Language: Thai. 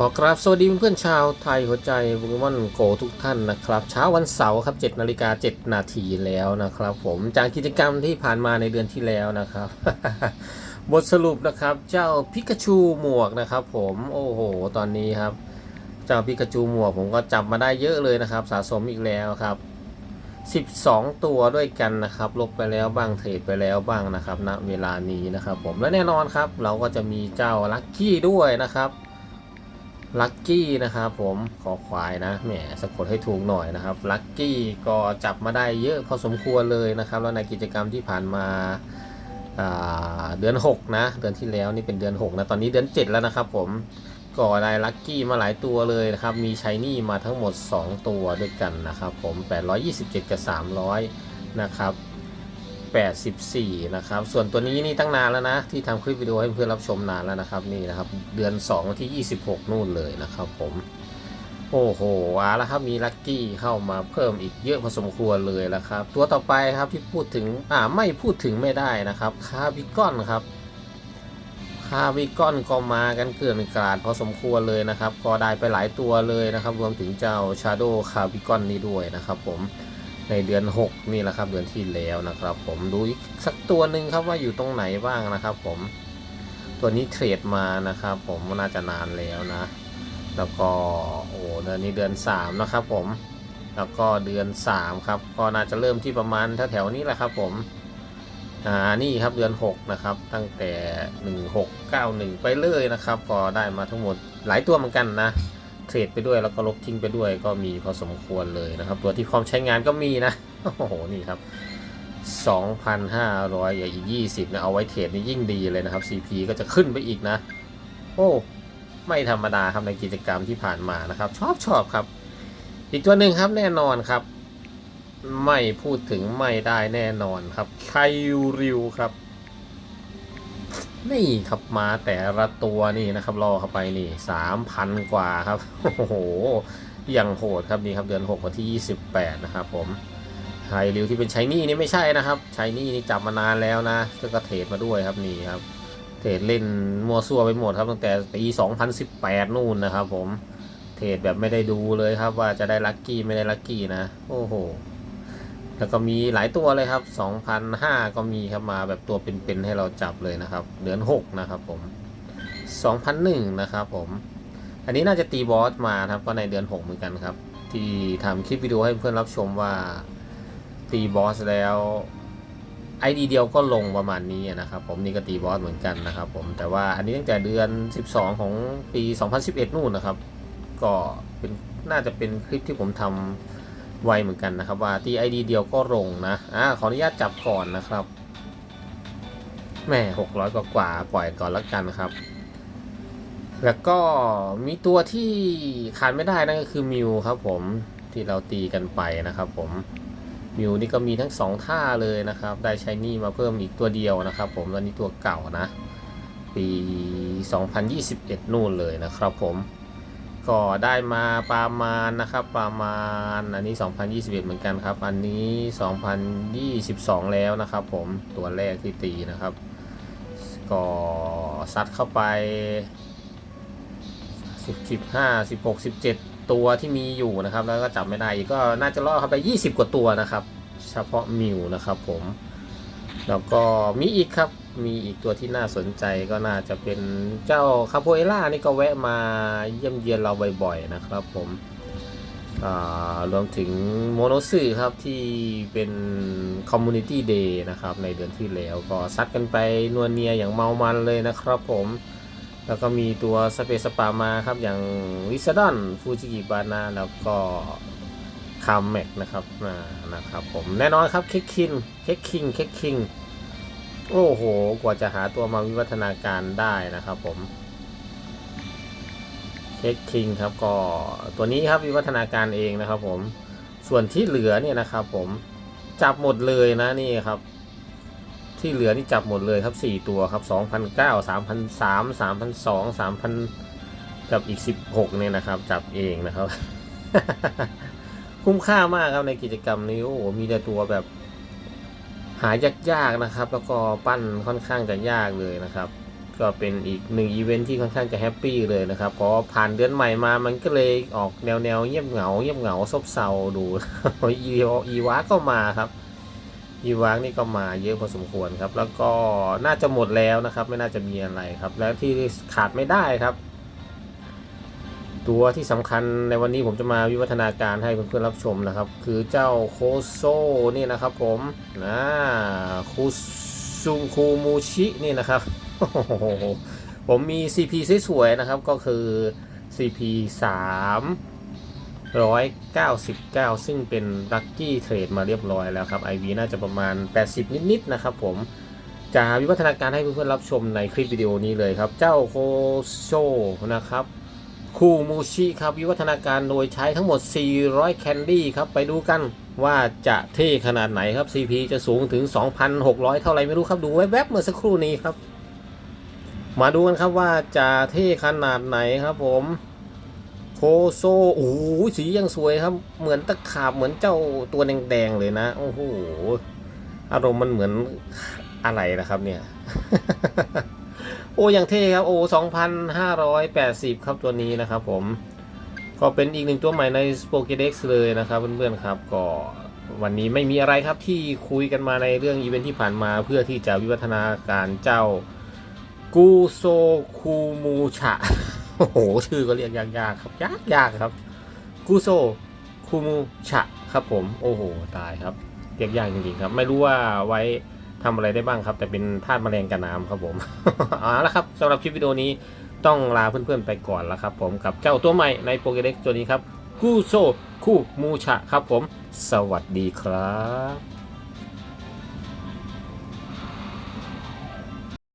ขอกราบสวัสดีเพื่อนชาวไทยหัวใจโปเกมอนโกทุกท่านนะครับ เช้าวันเสาร์ครับ7นาฬิกา7นาทีแล้วนะครับ ผมจากกิจกรรมที่ผ่านมาในเดือนที่แล้วนะครับ บทสรุปนะครับเจ้าพิกาชูหมวกนะครับ ผมโอ้โห ตอนนี้ครับ เจ้าพิกาชูหมวกผมก็จับมาได้เยอะเลยนะครับ สะสมอีกแล้วครับ 12 ตัวด้วยกันนะครับ ลบไปแล้วบ้างเทรดไปแล้วบ้างนะครับณเวลานี้นะครับ ผมและแน่นอนครับ เราก็จะมีเจ้าลัคกี้ด้วยนะครับ ลัคกี้นะครับผมขอควายนะแหมสะกดให้ถูกหน่อยนะครับลัคกี้ก็จับมาได้เยอะพอสมควรเลยนะครับ แล้วในกิจกรรมที่ผ่านมาาเดือน 6 นะ เดือนที่แล้วนี่เป็นเดือน 6 นะ ตอนนี้เดือน 7 แล้วนะครับผมก็ได้ลัคกี้มาหลายตัวเลยนะครับ มีชายนี่มาทั้งหมด 2 ตัวด้วยกันนะครับผม 827 กับ 300 นะครับ 84 นะครับ ส่วนตัวนี้นี่ตั้งนานแล้วนะ ที่ทำคลิปวิดีโอให้เพื่อนรับชมนานแล้วนะครับ นี่นะครับ เดือน 2 วันที่ 26 นู่นเลยนะครับผม โอ้โหเอาและครับ มีลัคกี้เข้ามาเพิ่มอีกเยอะพอสมควรเลยละครับ ตัวต่อไปครับที่พูดถึง อ่า ไม่พูดถึงไม่ได้นะครับ คาบิกอนครับคาบิกอนก็มากันเกลื่อนกาดพอสมควรเลยนะครับ ก็ได้ไปหลายตัวเลยนะครับ รวมถึงเจ้าชาโดคาบิกอนนี้ด้วยนะครับผม ในเดือน 6 นี่แหละครับเดือนที่แล้วนะครับ ผมดูอีกสักตัวหนึ่งครับว่าอยู่ตรงไหนบ้างนะครับ ผมตัวนี้เทรดมานะครับ ผมน่าจะนานแล้วนะ แล้วก็โอ้เดือนนี้เดือน 3 นะครับ ผมแล้วก็เดือน 3 ครับ ก็น่าจะเริ่มที่ประมาณแถวๆนี้แหละครับ ผมอ่านี่ครับเดือน 6 นะครับ ตั้งแต่ 1691 ไปเลยนะครับ ก็ได้มาทั้งหมดหลายตัวเหมือนกันนะ เทรดไปด้วยแล้วก็ลบทิ้งไปด้วยก็มีพอสมควรเลยนะครับ ตัวที่พร้อมใช้งานก็มีนะ โอ้โห นี่ครับ 2,500อย่างอีก 20 นะ เอาไว้เทรดนี่ยิ่งดีเลยนะครับ CP ก็จะขึ้นไปอีกนะ โอ้ ไม่ธรรมดาครับในกิจกรรมที่ผ่านมานะครับ ชอบชอบครับ อีกตัวหนึ่งครับแน่นอนครับ ไม่พูดถึงไม่ได้แน่นอนครับไคริวครับ นี่ครับมาแต่ละตัวนี่นะครับรอเข้าไปนี่สามพันกว่าครับโอ้โหอย่างโหดครับนี่ครับเดือน6วันที่ 28 นะครับผมไฮริวที่เป็นชายนี่นี่ไม่ใช่นะครับชายนี่นี่จับมานานแล้วนะซึ่งก็เทรดมาด้วยครับนี่ครับเทรดเล่นมัวซั่วไปหมดครับตั้งแต่ปี 2018 นู่นนะครับผมเทรดแบบไม่ได้ดูเลยครับว่าจะได้ลัคกี้ไม่ได้ลัคกี้นะ โอ้โห แล้วก็มีหลายตัวเลยครับ2,005ก็มีครับมาแบบตัวเป็นๆให้เราจับเลยนะครับเดือน6นะครับผม2,001นะครับผม อันนี้น่าจะตีบอสมาครับก็ในเดือน 6 เหมือนกันครับ ที่ทำคลิปวิดีโอให้เพื่อนรับชมว่าตีบอสแล้วไอดีเดียวก็ลงประมาณนี้นะครับผมนี่ก็ตีบอสเหมือนกันนะครับผมแต่ว่าอันนี้ตั้งแต่เดือน 12 ของปี 2011 นู่นนะครับ ก็เป็นน่าจะเป็นคลิปที่ผมทำ ไวเหมือนกันนะครับว่าตีไอดีเดียวก็ลงนะอ่าขออนุญาตจับก่อนนะครับแม่หกร้อยกว่ากว่าปล่อยก่อนล้วกันครับ แล้วก็มีตัวที่ขาดไม่ได้นั่นก็คือมิวครับผมที่เราตีกันไปนะครับผมมิวนี่ก็มีทั้งสองท่าเลยนะครับ ได้ใช้นี่มาเพิ่มอีกตัวเดียวนะครับ ผมตอนนี้ตัวเก่านะ ปี 2021 นู่นเลยนะครับผม ก็ได้มาประมาณนะครับประมาณอันนี้ 2021 เหมือนกันครับ อันนี้ 2022 แล้วนะครับ ผมตัวแรกที่ตีนะครับ ก็ซัดเข้าไป 15 16 17 ตัวที่มีอยู่นะครับ แล้วก็จับไม่ได้อีกก็น่าจะล่อเข้าไป 20 กว่าตัวนะครับ เฉพาะมิวนะครับผม แล้วก็มีอีกครับ มีอีกตัวที่น่าสนใจก็น่าจะเป็นเจ้าคาโปเอล่านี่ก็แวะมาเยี่ยมเยียนเราบ่อยๆนะครับผมรวมถึงโมโนสึครับที่เป็นคอมมูนิตี้เดย์นะครับในเดือนที่แล้วก็ซัดกันไปนวลเนียอย่างเมามันเลยนะครับผม แล้วก็มีตัวสเปซสปามาครับอย่างวิสดอนฟูจิกิบานาแล้วก็ คามแม็กนะครับอ่านะครับผมแน่นอนครับเค้กคิงเค้กคิงเค้กคิงโอ้โห กว่าจะหาตัวมาวิวัฒนาการได้นะครับผมเค้กคิงครับก็ตัวนี้ครับวิวัฒนาการเองนะครับผมส่วนที่เหลือเนี่ยนะครับผมจับหมดเลยนะนี่ครับ ที่เหลือนี่จับหมดเลยครับ 4 ตัวครับ2,009 3,003 3,002 3,000 กับอีก 16เนี่ยนะครับ จับเองนะครับ คุ้มค่ามากครับในกิจกรรมนี้โอ้โหมีแต่ตัวแบบ หายากๆนะครับ แล้วก็ปั้นค่อนข้างจะยากเลยนะครับ ก็เป็นอีกหนึ่งอีเวนท์ที่ค่อนข้างจะแฮปปี้เลยนะครับเพราะผ่านเดือนใหม่มามันก็เลยออกแนวแนวๆเงียบเหงาเงียบเหงาซบเซาดูอีอีวาก็มาครับอีวากนี่ก็มาเยอะพอสมควรครับ แล้วก็น่าจะหมดแล้วนะครับ ไม่น่าจะมีอะไรครับ แล้วที่ขาดไม่ได้ครับ ตัวที่สำคัญในวันนี้ผมจะมาวิวัฒนาการให้เพื่อนๆรับชมนะครับ คือเจ้าโคโซนี่นะครับผมนะคูซุงคูมูชินี่นะครับ ผมมี CP สวยๆนะครับก็คือ CP 3 199 ซึ่งเป็นลัคกี้เทรดมาเรียบร้อยแล้วครับ IV น่าจะประมาณ 80 นิดๆนะครับผมจะวิวัฒนาการให้เพื่อนๆรับชมในคลิปวิดีโอนี้เลยครับ เจ้าโคโซนะครับ คู่มูชิครับวิวัฒนาการโดยใช้ทั้งหมด 400 แคนดี้ครับไปดูกันว่าจะเท่ขนาดไหนครับ CP จะสูงถึง 2,600 เท่าไหร่ไม่รู้ครับดูแวบๆเมื่อสักครู่นี้ครับ มาดูกันครับว่าจะเท่ขนาดไหนครับผมโคโซโอ้โหสียังสวยครับ เหมือนตะขาบเหมือนเจ้าตัวแดงๆเลยนะ โอ้โหอารมณ์มันเหมือนอะไรนะครับเนี่ย โอ้ยังเท่ครับโอ้2,580ครับตัวนี้นะครับผมก็เป็นอีกหนึ่งตัวใหม่ใน s p o k e d e x เลยนะครับเพื่อนๆครับก็วันนี้ไม่มีอะไรครับที่คุยกันมาในเรื่องอีเวนท์ที่ผ่านมาเพื่อที่จะวิวัฒนาการเจ้ากูโซคูมูชะโอ้โหชื่อก็เรียกยากๆครับยากยากครับกูโซคูมูชะครับผมโอ้โหตายครับเรียกยากจริงๆครับ ไม่รู้ว่าไว้ ทำอะไรได้บ้างครับ แต่เป็นธาตุแมลงกับน้ำครับผม เอาละครับสำหรับคลิปวิดีโอนี้ต้องลาเพื่อนๆไปก่อนแล้วครับผมกับเจ้าตัวใหม่ในโปเกเด็กตัวนี้ครับ กูโซคูมูชะครับผม สวัสดีครับ